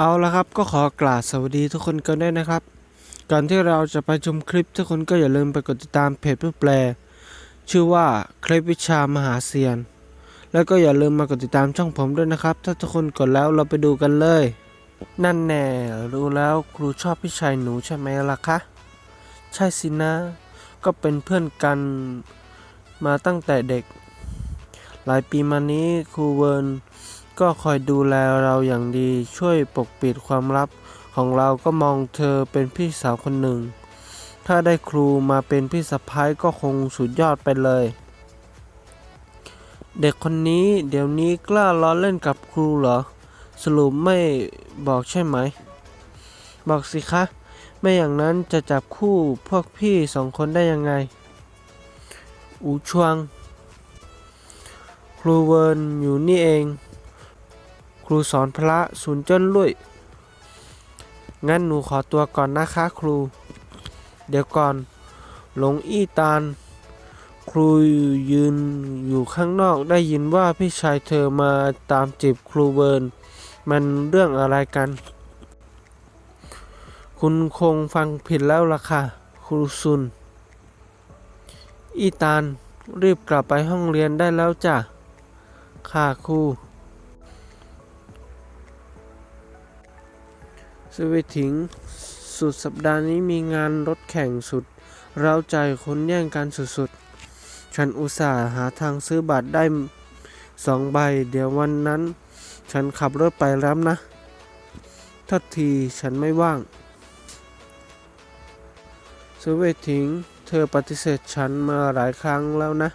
เอาละครับก็ขอกราบสวัสดีทุกคนกันด้วยนะครับ ก่อนที่เราจะไปชมคลิปทุกคนก็อย่าลืมไปกดติดตามเพจเพื่อแปล ชื่อว่าคลิปวิชามหาเซียน แล้วก็อย่าลืมมากดติดตามช่องผมด้วยนะครับ ถ้าทุกคนกดแล้วเราไปดูกันเลย นั่นแน่รู้แล้วครูชอบพี่ชายหนูใช่ไหมล่ะคะ ใช่สินะ ก็เป็นเพื่อนกัน มาตั้งแต่เด็ก หลายปีมานี้ครูเวิร์นก็คอยดูแลเราอย่างดีช่วยปกปิดความลับของเราก็มองเธอเป็นพี่สาวคนหนึ่ง ถ้าได้ครูมาเป็นพี่สะพ้ายก็คงสุดยอดไปเลย เด็กคนนี้เดี๋ยวนี้กล้าล้อเล่นกับครูเหรอ สรุปไม่บอกใช่ไหม บอกสิคะ ไม่อย่างนั้นจะจับคู่พวกพี่สองคนได้ยังไง อูชวง ครูเวิร์นอยู่นี่เอง ครูสอนพระศูนย์เจิ้นลุยงั้นหนูขอตัวก่อนนะคะครู เดี๋ยวก่อน หลงอี้ตาลครูยืนอยู่ข้างนอกได้ยินว่าพี่ชายเธอมาตามจีบครูเบิร์น มันเรื่องอะไรกัน คุณคงฟังผิดแล้วล่ะค่ะ ครูซุน อีตาลรีบกลับไปห้องเรียนได้แล้วจ้ะ ค่ะครู สวีถิง สุดสัปดาห์นี้มีงานรถแข่งสุด เราใจคนแย่งกันสุดๆ ฉันอุตส่าห์หาทางซื้อบัตรได้สองใบ เดี๋ยววันนั้น ฉันขับรถไปรับนะ ทัดทีฉันไม่ว่างสวีถิง เธอปฏิเสธฉันมาหลายครั้งแล้วนะ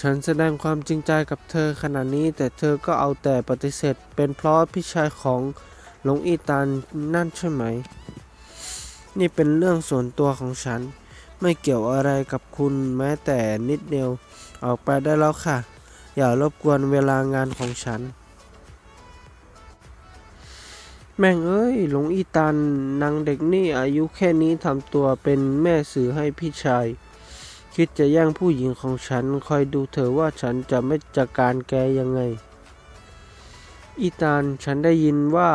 ฉันแสดงความจริงใจกับเธอขนาดนี้ แต่เธอก็เอาแต่ปฏิเสธ เป็นเพราะพี่ชายของหลงอีตานนั่นใช่ไหม นี่เป็นเรื่องส่วนตัวของฉัน ไม่เกี่ยวอะไรกับคุณแม้แต่นิดเดียว ออกไปได้แล้วค่ะ อย่ารบกวนเวลางานของฉัน แม่งเอ้ย หลงอีตานนางเด็กนี่อายุแค่นี้ทำตัวเป็นแม่สื่อให้พี่ชาย คิดจะแย่งผู้หญิงของฉัน คอยดูเถอว่าฉันจะไม่จัดการแกยังไง อีตานฉันได้ยินว่า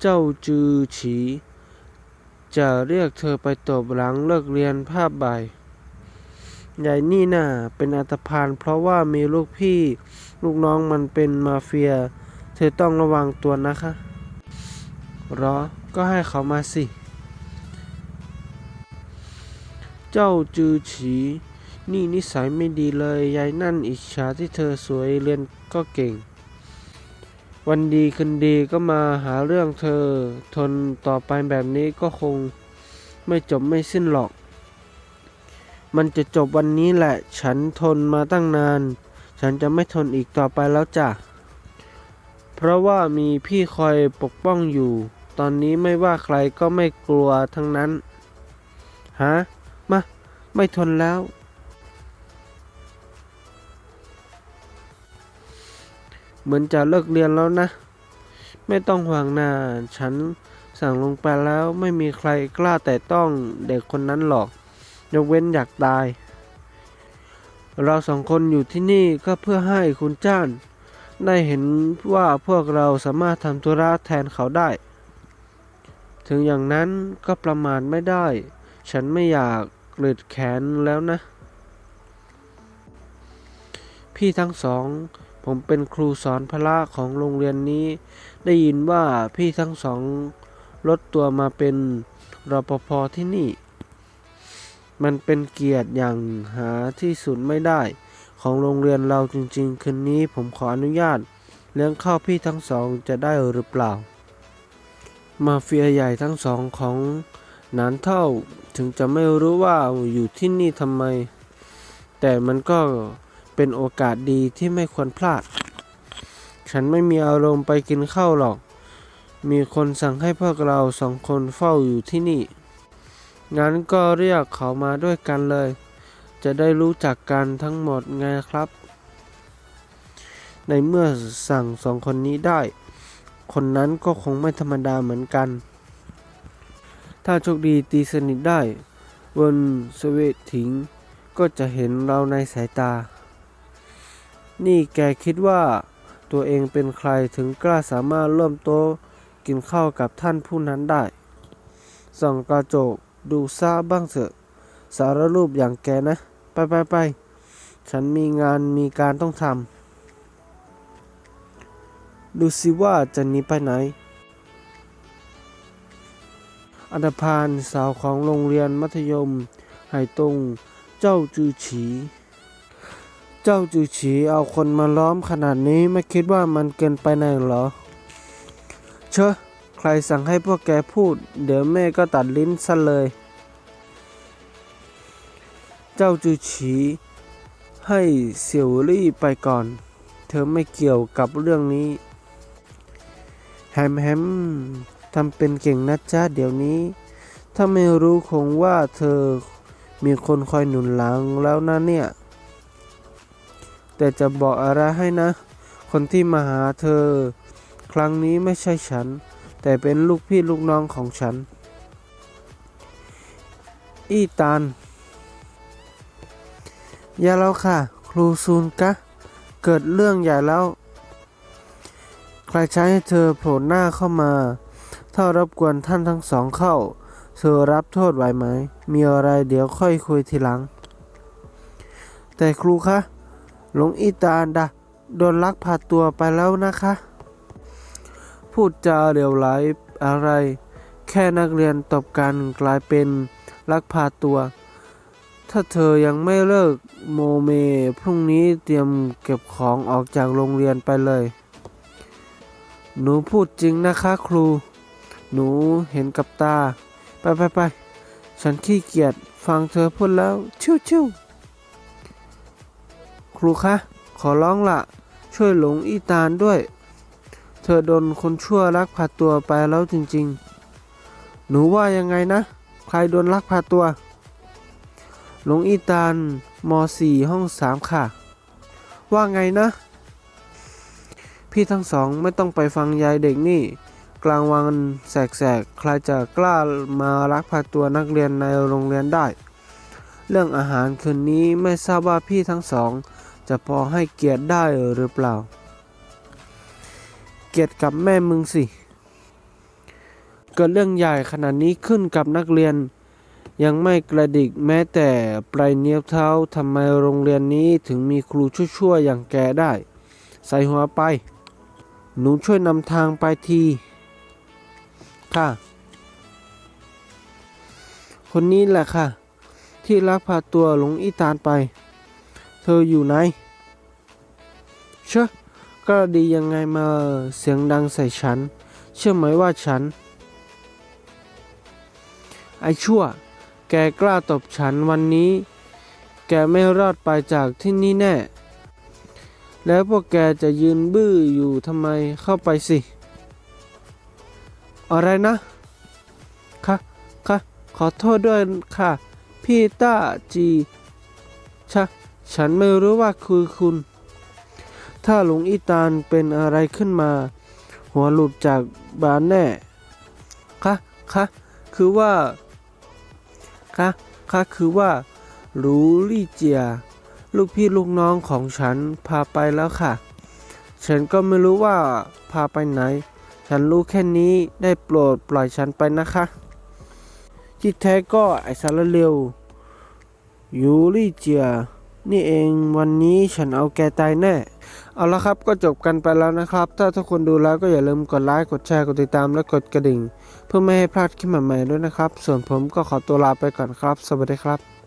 เจ้าจือฉี จะเรียกเธอไปตบหลังเลิกเรียนภาพบ่ายใหญ่นี่น่ะเป็นอัตพานเพราะว่ามีลูกพี่ ลูกน้องมันเป็นมาเฟีย เธอต้องระวังตัวนะคะ หรอ ก็ให้เขามาสิ เจ้าจือฉี นี่นิสัยไม่ดีเลย ยายนั่นอิจฉาที่เธอสวยเรียนก็เก่ง วันดีคืนดีก็มาหาเรื่องเธอ ทนต่อไปแบบนี้ก็คงไม่จบไม่สิ้นหรอก มันจะจบวันนี้แหละ ฉันทนมาตั้งนาน ฉันจะไม่ทนอีกต่อไปแล้วจ้ะ เพราะว่ามีพี่คอยปกป้องอยู่ ตอนนี้ไม่ว่าใครก็ไม่กลัวทั้งนั้นฮะมา ไม่ทนแล้ว เหมือนจะเลิกเรียนแล้วนะ ไม่ต้องห่วงนาฉันสั่งลงไปแล้วไม่มีใครกล้าแต่ต้องเด็กคนนั้นหรอก ยกเว้นอยากตาย เราสองคนอยู่ที่นี่ก็เพื่อให้คุณจ้าน ได้เห็นว่าพวกเราสามารถทำธุระแทนเขาได้ ถึงอย่างนั้นก็ประมาทไม่ได้ ฉันไม่อยากกรีดแขนแล้วนะ พี่ทั้งสอง ผมเป็นครูสอนพละของโรงเรียนนี้ ได้ยินว่าพี่ทั้งสองลดตัวมาเป็นรปภที่นี่ มันเป็นเกียรติอย่างหาที่สุดไม่ได้ ของโรงเรียนเราจริงๆ คืนนี้ผมขออนุญาต เลี้ยงข้าวพี่ทั้งสองจะได้หรือเปล่า มาเฟียใหญ่ทั้งสองของหนานเท่าถึงจะไม่รู้ว่าอยู่ที่นี่ทำไม แต่มันก็เป็นโอกาสดีที่ไม่ควรพลาด ฉันไม่มีอารมณ์ไปกินข้าวหรอก มีคนสั่งให้พวกเราสองคนเฝ้าอยู่ที่นี่ งั้นก็เรียกเขามาด้วยกันเลย จะได้รู้จักกันทั้งหมดไงครับ ในเมื่อสั่งสองคนนี้ได้ คนนั้นก็คงไม่ธรรมดาเหมือนกัน ถ้าโชคดีตีสนิทได้วนสเวตถิงก็จะเห็นเราในสายตา นี่แกคิดว่าตัวเองเป็นใครถึงกล้าสามารถร่วมโต๊ะกินข้าวกับท่านผู้นั้นได้ ส่องกระจกดูซาบ้างเถอะ สารรูปอย่างแกนะ ไปไปไป ฉันมีงานมีการต้องทำ ดูสิว่าจะหนีไปไหน อันธพาลสาวของโรงเรียนมัธยมไหตง เจ้าจือฉี เจ้าจือฉีเอาคนมาล้อมขนาดนี้ไม่คิดว่ามันเกินไปไหนเหรอ เชอะใครสั่งให้พวกแกพูด เดี๋ยวแม่ก็ตัดลิ้นซะเลย เจ้าจือฉีให้เสี่ยวลี่ไปก่อน เธอไม่เกี่ยวกับเรื่องนี้ แฮมแฮมทำเป็นเก่งนะจ๊ะเดี๋ยวนี้ ถ้าไม่รู้คงว่าเธอมีคนคอยหนุนหลังแล้วนะเนี่ย แต่จะบอกอะไรให้นะ คนที่มาหาเธอ ครั้งนี้ไม่ใช่ฉัน แต่เป็นลูกพี่ลูกน้องของฉัน อีตานอย่าแล้วค่ะ ครูซูนกะ เกิดเรื่องใหญ่แล้ว ใครใช้ให้เธอโผล่หน้าเข้ามา ถ้ารบกวนท่านทั้งสองเข้า เธอรับโทษไหวไหม มีอะไรเดี๋ยวค่อยคุยทีหลัง แต่ครูคะหลวงอีตาดะโดนลักพาตัวไปแล้วนะคะ พูดจาเรียวไหลอะไร แค่นักเรียนตบกันกลายเป็นลักพาตัว ถ้าเธอยังไม่เลิกโมเม พรุ่งนี้เตรียมเก็บของออกจากโรงเรียนไปเลย หนูพูดจริงนะคะครู หนูเห็นกับตา ไปไปไป ฉันขี้เกียจฟังเธอพูดแล้ว ชิวชิวครูคะ ขอร้องละ ช่วยหลงอีตาลด้วย เธอโดนคนชั่วลักพาตัวไปแล้วจริงๆ หนูว่ายังไงนะ ใครโดนลักพาตัว หลงอีตาลม .4 ห้องสามค่ะ ว่าไงนะ พี่ทั้งสองไม่ต้องไปฟังยายเด็กนี่ กลางวันแสกๆ ใครจะกล้ามาลักพาตัวนักเรียนในโรงเรียนได้ เรื่องอาหารคืนนี้ไม่ทราบว่าพี่ทั้งสอง จะพอให้เกียรติได้หรือเปล่า เกียรติกับแม่มึงสิ เกิดเรื่องใหญ่ขนาดนี้ขึ้นกับนักเรียน ยังไม่กระดิกแม้แต่ปลายเนิ้วเท้าทำไมโรงเรียนนี้ถึงมีครูชั่วๆอย่างแกได้ใส่หัวไป หนูช่วยนำทางไปทีค่ะ คนนี้แหละค่ะ ที่ลักพาตัวหลงอีตาลไป เธออยู่ไหน เชอะก็ดียังไงมาเสียงดังใส่ฉัน เชื่อไหมว่าฉัน ไอชั่ว แกกล้าตบฉันวันนี้ แกไม่รอดไปจากที่นี่แน่ แล้วพวกแกจะยืนบื้ออยู่ทำไมเข้าไปสิ อะไรนะค่ะค่ะขอโทษด้วยค่ะ พี่ต้าจีชะฉันไม่รู้ว่าคือคุณ ถ้าหลวงอีตาลเป็นอะไรขึ้นมา หัวหลุดจากบานแน่ค่ะค่ะคือว่าค่ะค่ะคือว่ารู้ลี่เจีย ลูกพี่ลูกน้องของฉันพาไปแล้วค่ะ ฉันก็ไม่รู้ว่าพาไปไหน ฉันรู้แค่นี้ได้โปรดปล่อยฉันไปนะคะที่แท้ก็ไอสารเลวยูรี่เจีย นี่เองวันนี้ฉันเอาแกตายแน่ เอาละครับก็จบกันไปแล้วนะครับ ถ้าทุกคนดูแล้วก็อย่าลืมกดไลค์กดแชร์กดติดตามและกดกระดิ่ง เพื่อไม่ให้พลาดคลิปใหม่ๆด้วยนะครับ ส่วนผมก็ขอตัวลาไปก่อนครับ สวัสดีครับ